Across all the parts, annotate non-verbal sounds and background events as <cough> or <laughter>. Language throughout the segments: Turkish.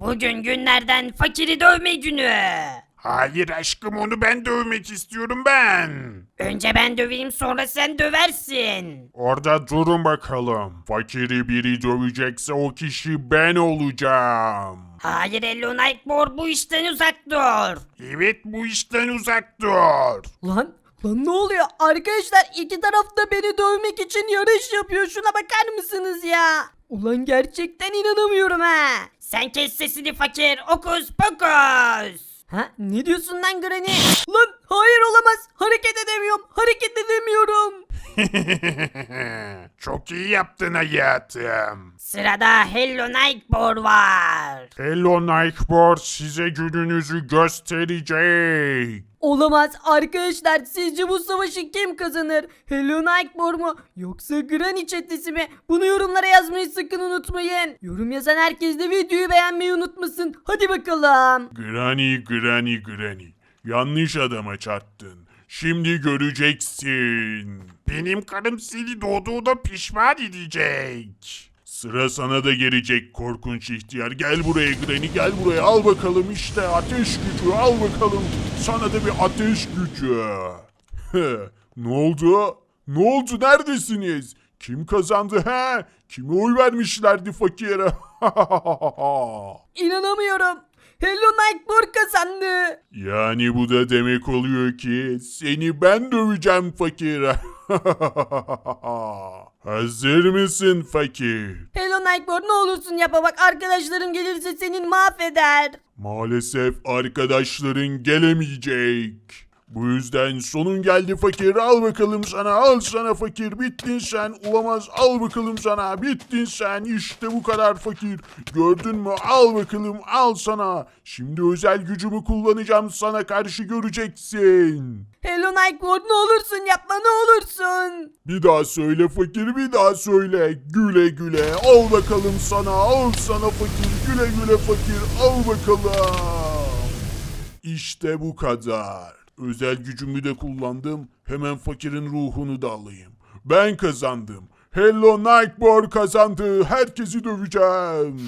Bugün günlerden fakiri dövme günü. Hayır aşkım onu ben dövmek istiyorum ben. Önce ben döveyim sonra sen döversin. Orada durun bakalım. Fakiri biri dövecekse o kişi ben olacağım. Hayır Hello Nightmare bu işten uzak dur. Evet bu işten uzak dur. Lan lan ne oluyor? Arkadaşlar iki taraf da beni dövmek için yarış yapıyor. Şuna bakar mısınız ya? Ulan gerçekten inanamıyorum ha. Sen kes sesini fakir okus pokus. Ha ne diyorsun lan Granny? Lan hayır olamaz. Hareket edemiyorum. Hareket edemiyorum. <laughs> Çok iyi yaptın hayatım. Sırada Hello Nightmare var. Hello Nightboard size gününüzü gösterecek. Olamaz arkadaşlar sizce bu savaşı kim kazanır? Hello Nightmare mu? Yoksa Granny çetesi mi? Bunu yorumlara yazmayı sakın unutmayın. Yorum yazan herkes de videoyu beğenmeyi unutmasın. Hadi bakalım. Granny, Granny, Granny. Yanlış adama çarptın. Şimdi göreceksin. Benim karım seni doğduğuna pişman edecek. Sıra sana da gelecek korkunç ihtiyar. Gel buraya Granny gel buraya al bakalım işte ateş gücü al bakalım. Sana da bir ateş gücü. ne oldu? Ne oldu neredesiniz? Kim kazandı he? Kime oy vermişlerdi fakire? <laughs> İnanamıyorum. Hello Nightmare kazandı. Yani bu da demek oluyor ki seni ben döveceğim fakir. <laughs> Hazır mısın fakir? Hello Nightmare ne olursun yapma bak arkadaşlarım gelirse senin mahveder. Maalesef arkadaşların gelemeyecek. Bu yüzden sonun geldi fakir. Al bakalım sana al sana fakir. Bittin sen. Olamaz. Al bakalım sana. Bittin sen. İşte bu kadar fakir. Gördün mü? Al bakalım al sana. Şimdi özel gücümü kullanacağım. Sana karşı göreceksin. Hello Nightmare ne olursun yapma ne olursun. Bir daha söyle fakir bir daha söyle. Güle güle. Al bakalım sana al sana fakir. Güle güle fakir. Al bakalım. İşte bu kadar. Özel gücümü de kullandım. Hemen fakirin ruhunu da alayım. Ben kazandım. Hello Nightmare kazandı. Herkesi döveceğim.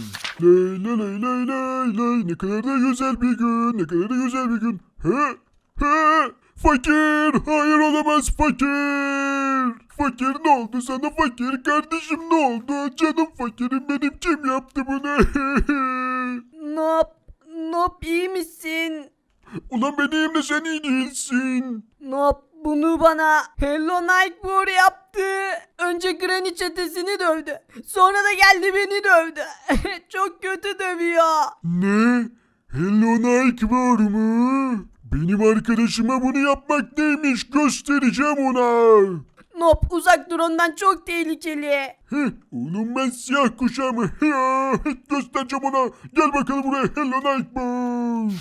Ley ley ley ley ley ley. Ne kadar da güzel bir gün. Ne kadar da güzel bir gün. He? He? Fakir! Hayır olamaz fakir! Fakir ne oldu sana fakir? Kardeşim ne oldu? Canım fakirim benim kim yaptı bunu? <laughs> Nop, Nop iyi misin? Ulan ben iyiyim de sen iyi değilsin. Nop bunu bana Hello Nightmare yaptı. Önce Granny çetesini dövdü. Sonra da geldi beni dövdü. <laughs> Çok kötü dövüyor. Ne? Hello Nightmare mı? Benim arkadaşıma bunu yapmak neymiş göstereceğim ona. Nop uzak dur ondan çok tehlikeli. Heh, oğlum ben siyah kuşağımı. Ya, göstereceğim ona. Gel bakalım buraya Hello Nightmare.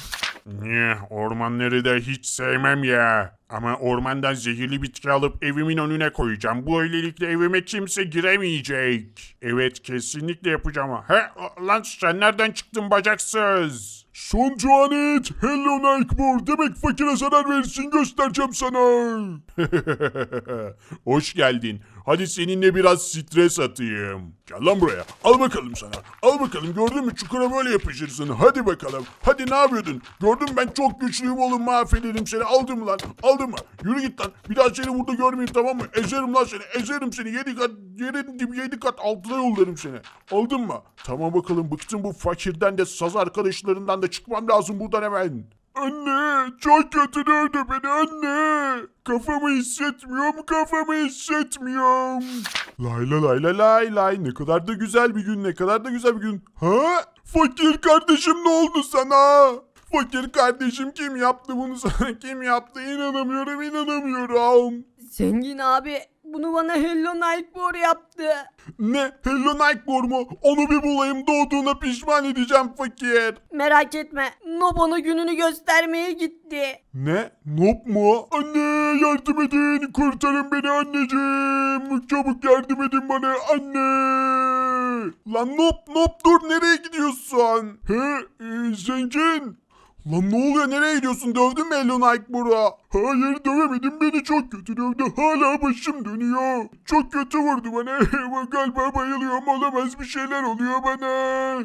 Ne, ormanları da hiç sevmem ya. Ama ormandan zehirli bitki alıp evimin önüne koyacağım. Böylelikle evime kimse giremeyecek. Evet kesinlikle yapacağım. He, lan sen nereden çıktın bacaksız? Son Juanet, Hello Nightmare demek fakire zarar verirsin göstereceğim sana. <laughs> Hoş geldin. Hadi seninle biraz stres atayım. Gel lan buraya. Al bakalım sana. Al bakalım gördün mü çukura böyle yapışırsın. Hadi bakalım. Hadi ne yapıyordun? Gördün mü ben çok güçlüyüm oğlum mahvederim seni. Aldın mı lan? Aldın mı? Yürü git lan. Bir daha seni burada görmeyeyim tamam mı? Ezerim lan seni. Ezerim seni. Yedi kat yerin gibi yedi kat altına yollarım seni. Aldın mı? Tamam bakalım bıktım bu fakirden de saz arkadaşlarından da çıkmam lazım buradan hemen. Anne çok kötü dövdü beni anne. Kafamı hissetmiyorum kafamı hissetmiyorum. Lay lay lay lay lay lay ne kadar da güzel bir gün ne kadar da güzel bir gün. Ha? Fakir kardeşim ne oldu sana? Fakir kardeşim kim yaptı bunu sana <laughs> kim yaptı inanamıyorum inanamıyorum. Zengin abi bunu bana Hello Nightmare yaptı. Ne Hello Nightmare mu? Onu bir bulayım doğduğuna pişman edeceğim fakir. Merak etme Nop ona gününü göstermeye gitti. Ne? Nop mu? Anne yardım edin. Kurtarın beni anneciğim. Çabuk yardım edin bana anne. Lan Nop Nop dur nereye gidiyorsun? He e, zengin. Lan ne oluyor nereye gidiyorsun dövdün mü Hello Nightmare'ı? Hayır dövemedim beni çok kötü dövdü hala başım dönüyor. Çok kötü vurdu bana <laughs> galiba bayılıyorum olamaz bir şeyler oluyor bana.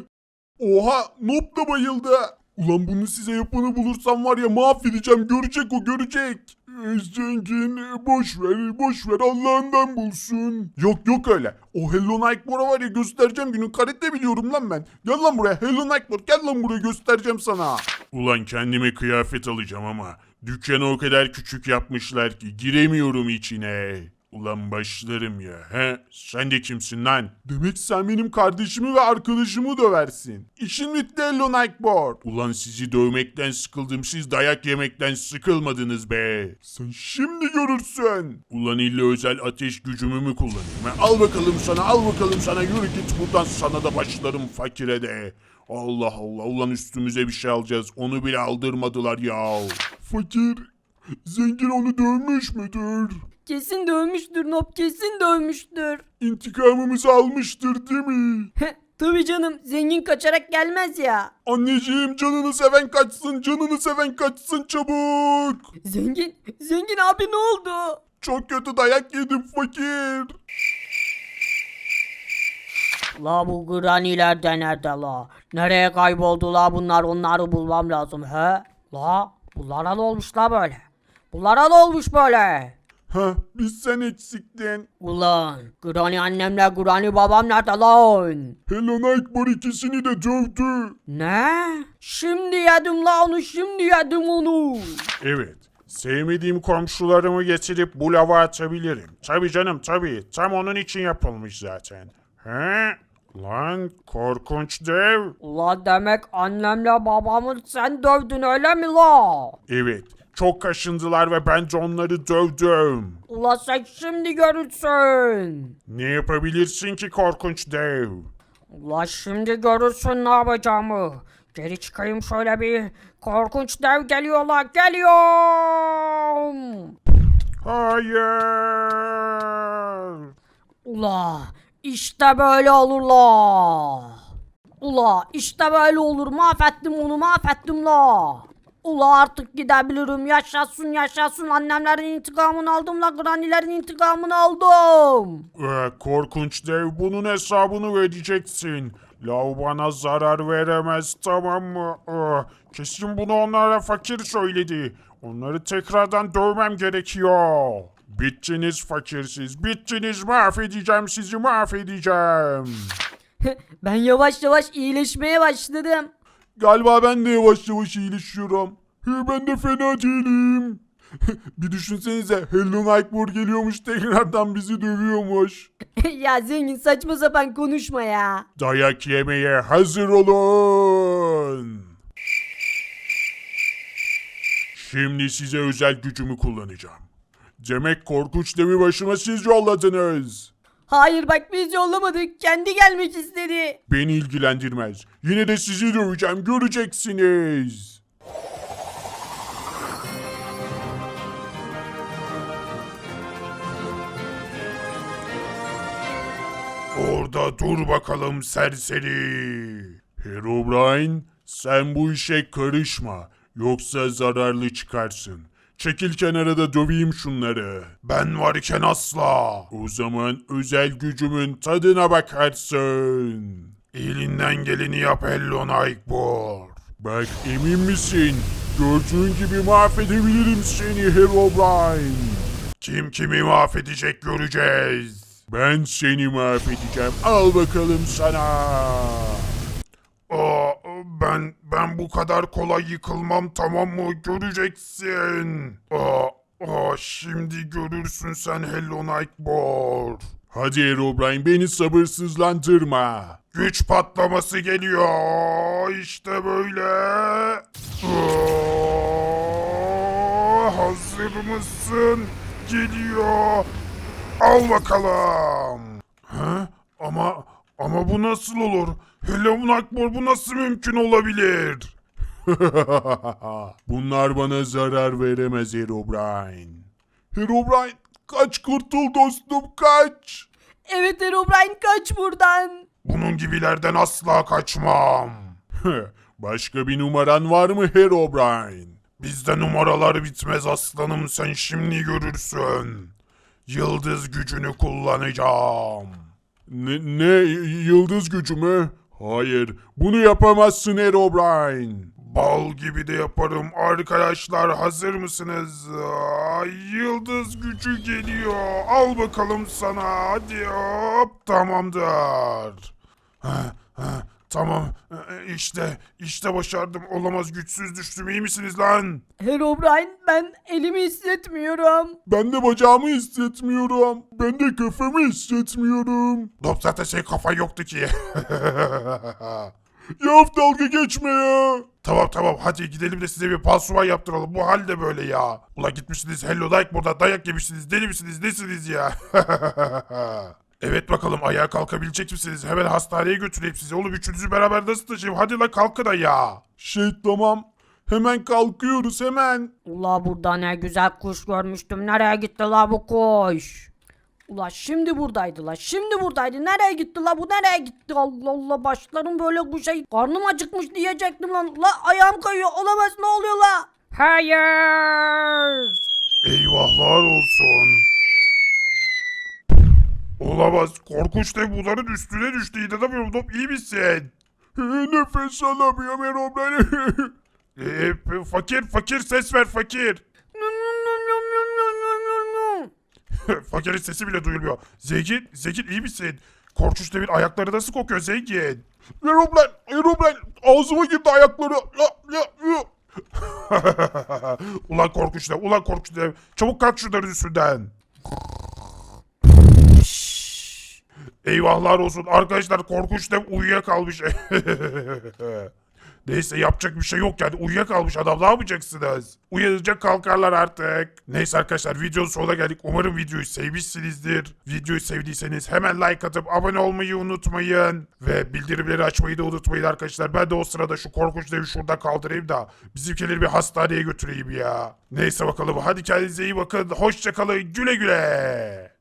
Oha Nob da bayıldı. Ulan bunu size yapanı bulursam var ya mahvedeceğim. Görecek o görecek. Zengin boş ver boş ver Allah'ından bulsun. Yok yok öyle. O Hello Nightmare'a var ya göstereceğim günün karate biliyorum lan ben. Gel lan buraya Hello Nightmare gel lan buraya göstereceğim sana. Ulan kendime kıyafet alacağım ama dükkanı o kadar küçük yapmışlar ki giremiyorum içine. Ulan başlarım ya he? Sen de kimsin lan? Demek sen benim kardeşimi ve arkadaşımı döversin. İşin bitti Hello Nightboard. Ulan sizi dövmekten sıkıldım siz dayak yemekten sıkılmadınız be. Sen şimdi görürsün. Ulan illa özel ateş gücümü mü kullanayım? Al bakalım sana al bakalım sana yürü git buradan sana da başlarım fakire de. Allah Allah ulan üstümüze bir şey alacağız onu bile aldırmadılar ya. Fakir zengin onu dövmüş müdür? Kesin dövmüştür Nob kesin dövmüştür. İntikamımızı almıştır değil mi? Tabii canım zengin kaçarak gelmez ya. Anneciğim canını seven kaçsın, canını seven kaçsın çabuk. Zengin, zengin abi ne oldu? Çok kötü dayak yedim fakir. La bu graniler de nerede la? Nereye kayboldu la bunlar onları bulmam lazım he? La bunlara ne olmuş la böyle? Bunlara ne olmuş böyle? Ha, biz sen eksiktin. Ulan Granny annemle Granny babam nerede lan? Hello Nightmare ikisini de dövdü. Ne? Şimdi yedim la onu şimdi yedim onu. Evet. Sevmediğim komşularımı getirip bu lava atabilirim. Tabi canım tabi. Tam onun için yapılmış zaten. He? Lan korkunç dev. Ulan demek annemle babamı sen dövdün öyle mi la? Evet. Çok kaşındılar ve ben de onları dövdüm. Ulan sen şimdi görürsün. Ne yapabilirsin ki korkunç dev? Ulan şimdi görürsün ne yapacağımı. Geri çıkayım şöyle bir. Korkunç dev geliyor la geliyorum. Hayır. Ula işte böyle olur la. Ula işte böyle olur mahvettim onu mahvettim la. Ula artık gidebilirim yaşasın yaşasın annemlerin intikamını aldım la granilerin intikamını aldım. Ee, korkunç dev bunun hesabını vereceksin. Lav bana zarar veremez tamam mı? Ee, kesin bunu onlara fakir söyledi. Onları tekrardan dövmem gerekiyor. Bittiniz fakirsiz. Bittiniz mahvedeceğim sizi mahvedeceğim. <laughs> Ben yavaş yavaş iyileşmeye başladım. Galiba ben de yavaş yavaş iyileşiyorum. He, ben de fena değilim. <laughs> bir düşünsenize Hello Nightmare geliyormuş tekrardan bizi dövüyormuş. <laughs> ya zengin saçma sapan konuşma ya. Dayak yemeye hazır olun. Şimdi size özel gücümü kullanacağım. Demek korkunç devi başıma siz yolladınız. Hayır bak biz yollamadık. Kendi gelmek istedi. Beni ilgilendirmez. Yine de sizi döveceğim göreceksiniz. Orada dur bakalım serseri. Herobrine sen bu işe karışma. Yoksa zararlı çıkarsın. Çekil kenara da döveyim şunları. Ben varken asla. O zaman özel gücümün tadına bakarsın. Elinden geleni yap Hello Nightmare. Bak emin misin? Gördüğün gibi mahvedebilirim seni Herobrine. Kim kimi mahvedecek göreceğiz. Ben seni mahvedeceğim. Al bakalım sana. Ben ben bu kadar kolay yıkılmam tamam mı? Göreceksin. Aa, aa, şimdi görürsün sen Hello Nightmare. Hadi Herobrine beni sabırsızlandırma. Güç patlaması geliyor. İşte böyle. Aa, hazır mısın? Geliyor. Al bakalım. Ha? Ama ama bu nasıl olur? Hello Nightmare bu nasıl mümkün olabilir? <laughs> Bunlar bana zarar veremez Herobrine. Herobrine kaç kurtul dostum kaç. Evet Herobrine kaç buradan. Bunun gibilerden asla kaçmam. <laughs> Başka bir numaran var mı Herobrine? Bizde numaralar bitmez aslanım sen şimdi görürsün. Yıldız gücünü kullanacağım. Ne, ne yıldız gücü mü? Hayır, bunu yapamazsın Herobrine. Bal gibi de yaparım. Arkadaşlar hazır mısınız? Aa, Yıldız gücü geliyor. Al bakalım sana. Hadi hop. Tamamdır. Ha, ha, tamam. Ee, İşte, işte başardım. Olamaz güçsüz düştüm. İyi misiniz lan? Herobrine ben elimi hissetmiyorum. Ben de bacağımı hissetmiyorum. Ben de kafamı hissetmiyorum. Dop zaten şey kafa yoktu ki. <laughs> ya dalga geçme ya. Tamam tamam hadi gidelim de size bir pansuman yaptıralım. Bu halde böyle ya. Ulan gitmişsiniz Hello Like burada dayak yemişsiniz. Deli misiniz nesiniz ya? <laughs> evet bakalım ayağa kalkabilecek misiniz? Hemen hastaneye götüreyim sizi. Oğlum üçünüzü beraber nasıl taşıyayım? Hadi la kalkın da ya. Şey tamam. Hemen kalkıyoruz hemen. Ula burada ne güzel kuş görmüştüm. Nereye gitti la bu kuş? Ula şimdi buradaydı la. Şimdi buradaydı. Nereye gitti la bu? Nereye gitti? Allah Allah başlarım böyle kuşa. Karnım acıkmış diyecektim lan. La ayağım kayıyor. Olamaz ne oluyor la? Hayır. Eyvahlar olsun. Olamaz. Korkunç dev bunların üstüne düştü. İnanamıyorum. Top iyi misin? <laughs> Nefes alamıyorum Erobrine. <laughs> ee, fakir fakir ses ver fakir. <laughs> Fakirin sesi bile duyulmuyor. Zengin, Zengin iyi misin? Korkunç devin ayakları nasıl kokuyor Zengin? Erobrine, Erobrine ağzıma girdi ayakları. Ya, ya, ya. ulan korkunç dev, ulan korkunç dev. Çabuk kalk şunların üstünden. Eyvahlar olsun. Arkadaşlar korkunç dev uyuyakalmış. <laughs> Neyse yapacak bir şey yok yani uyuyakalmış adam ne yapacaksınız? Uyanınca kalkarlar artık. Neyse arkadaşlar videonun sonuna geldik. Umarım videoyu sevmişsinizdir. Videoyu sevdiyseniz hemen like atıp abone olmayı unutmayın. Ve bildirimleri açmayı da unutmayın arkadaşlar. Ben de o sırada şu korkunç devi şurada kaldırayım da bizimkileri bir hastaneye götüreyim ya. Neyse bakalım hadi kendinize iyi bakın. Hoşçakalın güle güle.